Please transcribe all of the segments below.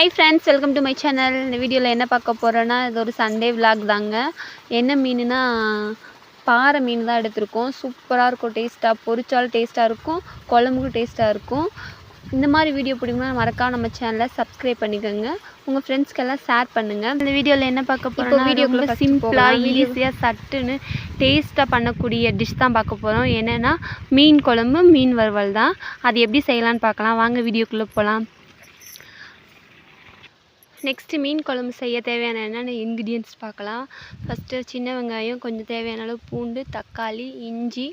Hi friends welcome to my channel இந்த வீடியோவில் என்ன பார்க்க போகிறோன்னா இது ஒரு சண்டே vlog தாங்க. என்ன மீனுனா பாறை மீன் தான் எடுத்திருக்கோம். சூப்பராக இருக்கும் டேஸ்ட்டாக பொரிச்சாலும் டேஸ்ட்டாக இருக்கும் குழம்புக்கும் டேஸ்ட்டாக இருக்கும். இந்த மாதிரி வீடியோ பிடிக்கும்னா மறக்காம நம்ம சேனலை சப்ஸ்கிரைப் பண்ணிக்கோங்க. உங்கள் ஃப்ரெண்ட்ஸ்க்கெல்லாம் ஷேர் பண்ணுங்கள் இந்த வீடியோவில் என்ன பார்க்க போகிறோம் வீடியோக்குள்ளே சிம்பிளாக ஈஸியாக சட்டுன்னு டேஸ்ட்டாக பண்ணக்கூடிய டிஷ் தான் பார்க்க போகிறோம் என்னென்னா மீன் குழம்பு மீன் வறுவல் தான். அது எப்படி செய்யலான்னு பார்க்கலாம். வாங்க வீடியோக்குள்ளே போகலாம் நெக்ஸ்ட்டு மீன் குழம்பு செய்ய தேவையான என்னென்ன இன்க்ரீடியன்ஸ் பார்க்கலாம். ஃபஸ்ட்டு சின்ன வெங்காயம் கொஞ்சம் தேவையான அளவு பூண்டு தக்காளி இஞ்சி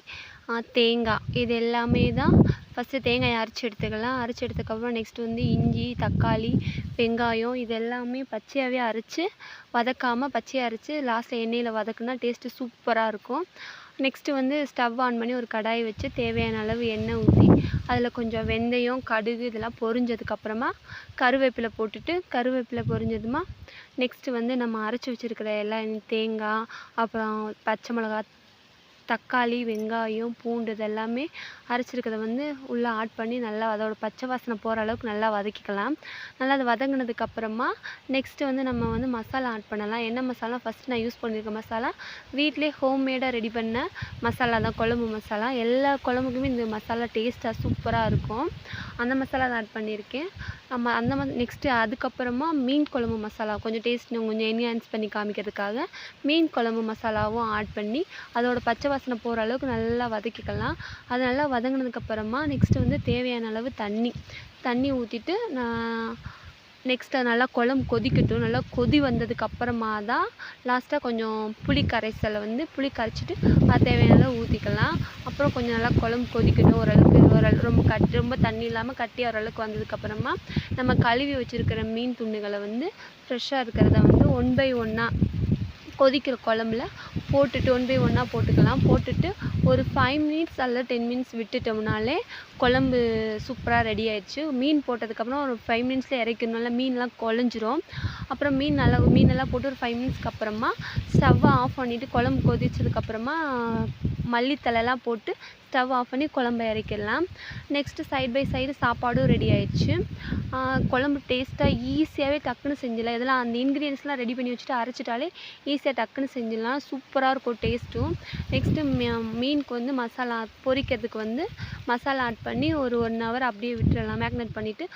தேங்காய். இது எல்லாமே தான் ஃபஸ்ட்டு தேங்காயை அரைச்சி எடுத்துக்கலாம். அரைச்சி எடுத்ததுக்கப்புறம் நெக்ஸ்ட் வந்து இஞ்சி தக்காளி வெங்காயம் இது எல்லாமே பச்சையாகவே அரைச்சி வதக்காமல் பச்சையாக அரைச்சி லாஸ்ட்டில் எண்ணெயில் வதக்குனா டேஸ்ட்டு சூப்பராக இருக்கும். நெக்ஸ்ட்டு வந்து ஸ்டவ் ஆன் பண்ணி ஒரு கடாய் வச்சு தேவையான அளவு எண்ணெய் ஊற்றி அதில் கொஞ்சம் வெந்தயம் கடுகு இதெல்லாம் பொரிஞ்சதுக்கப்புறமா கருவேப்பிலை போட்டுட்டு கருவேப்பிலை பொரிஞ்சதுமா நெக்ஸ்ட்டு வந்து நம்ம அரைச்சி வச்சுருக்கிற எல்லா தேங்காய் அப்புறம் பச்சை மிளகா தக்காளி வெங்காயம் பூண்டு இதெல்லாமே அரைச்சிருக்கிறத வந்து உள்ளே ஆட் பண்ணி நல்லா அதோட பச்சை வாசனை போகிற அளவுக்கு நல்லா வதக்கிக்கலாம். நல்லா அது வதங்கினதுக்கப்புறமா நெக்ஸ்ட்டு வந்து நம்ம வந்து மசாலா ஆட் பண்ணலாம். என்ன மசாலா? ஃபஸ்ட் நான் யூஸ் பண்ணியிருக்க மசாலா வீட்டிலே ஹோம்மேடாக ரெடி பண்ண மசாலா தான். குழம்பு மசாலா. எல்லா குழம்புக்குமே இந்த மசாலா டேஸ்ட்டாக சூப்பராக இருக்கும். அந்த மசாலா தான் ஆட் பண்ணியிருக்கேன் நம்ம அந்த மாதிரி நெக்ஸ்ட்டு அதுக்கப்புறமா மீன் குழம்பு மசாலா. கொஞ்சம் டேஸ்ட் கொஞ்சம் என்ஹான்ஸ் பண்ணி காமிக்கிறதுக்காக மீன் குழம்பு மசாலாவும் ஆட் பண்ணி அதோட பச்சை வாசனை போகிற அளவுக்கு நல்லா வதக்கிக்கலாம். அது நல்லா வதங்கினதுக்கப்புறமா நெக்ஸ்ட்டு வந்து தேவையான அளவு தண்ணி. தண்ணி ஊற்றிட்டு நான் நெக்ஸ்ட் அது நல்லா குழம்பு கொதிக்கட்டும். நல்லா கொதி வந்ததுக்கு அப்புறமா தான் லாஸ்ட்டாக கொஞ்சம் புளி கரைசலை வந்து புளி கரைச்சிட்டு அது தேவையான ஊற்றிக்கலாம் அப்புறம் கொஞ்சம் நல்லா குழம்பு கொதிக்கட்டும் ஓரளவுக்கு. ஓரளவு ரொம்ப கட் ரொம்ப தண்ணி இல்லாமல் கட்டி ஓரளவுக்கு வந்ததுக்கப்புறமா நம்ம கழுவி வச்சுருக்கிற மீன் துண்டுகளை வந்து ஃப்ரெஷ்ஷாக இருக்கிறத வந்து ஒன் பை ஒன்னாக கொதிக்கிற குழம்புல போட்டுட்டு ஒன் பை ஒன்னாக போட்டுக்கலாம். போட்டுட்டு ஒரு ஃபைவ் மினிட்ஸ் அல்ல டென் மினிட்ஸ் விட்டுட்டோம்னாலே குழம்பு சூப்பராக ரெடி ஆயிடுச்சு. மீன் போட்டதுக்கப்புறம் ஒரு ஃபைவ் மினிட்ஸில் இறக்கணும்ல மீன்லாம் குழஞ்சிரும் அப்புறம் மீன் நல்லா மீனெல்லாம் போட்டு ஒரு ஃபைவ் மினிட்ஸ்க்கு அப்புறமா ஸ்டவ்வை ஆஃப் பண்ணிவிட்டு குழம்பு கொதிச்சதுக்கப்புறமா மல்லித்தலைலாம் போட்டு ஸ்டவ் ஆஃப் பண்ணி குழம்ப இறக்கிடலாம். நெக்ஸ்ட்டு சைட் பை சைடு சாப்பாடும் ரெடி ஆயிடுச்சு. குழம்பு டேஸ்ட்டாக ஈஸியாகவே டக்குன்னு செஞ்சிடலாம். இதெல்லாம் அந்த இன்க்ரீடியன்ஸ்லாம் ரெடி பண்ணி வச்சுட்டு அரைச்சிட்டாலே ஈஸியாக டக்குன்னு செஞ்சிடலாம். சூப்பராக இருக்கும் டேஸ்ட்டும் நெக்ஸ்ட்டு மீனுக்கு வந்து மசாலா பொரிக்கிறதுக்கு வந்து மசாலா ஆட் பண்ணி ஒரு ஒன் ஹவர் அப்படியே விட்டுடலாம். மேக்னேட் பண்ணிவிட்டு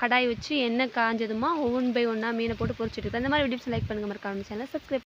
கடாய் வச்சு எண்ணெய் காஞ்சதுமா ஒன் பை ஒன்னாக மீனை போட்டு பொரிச்சிட்டு அந்த மாதிரி வீடியோஸ் லைக் பண்ணுங்கள் மறக்காமல் சேனல் சப்ஸ்கிரைப்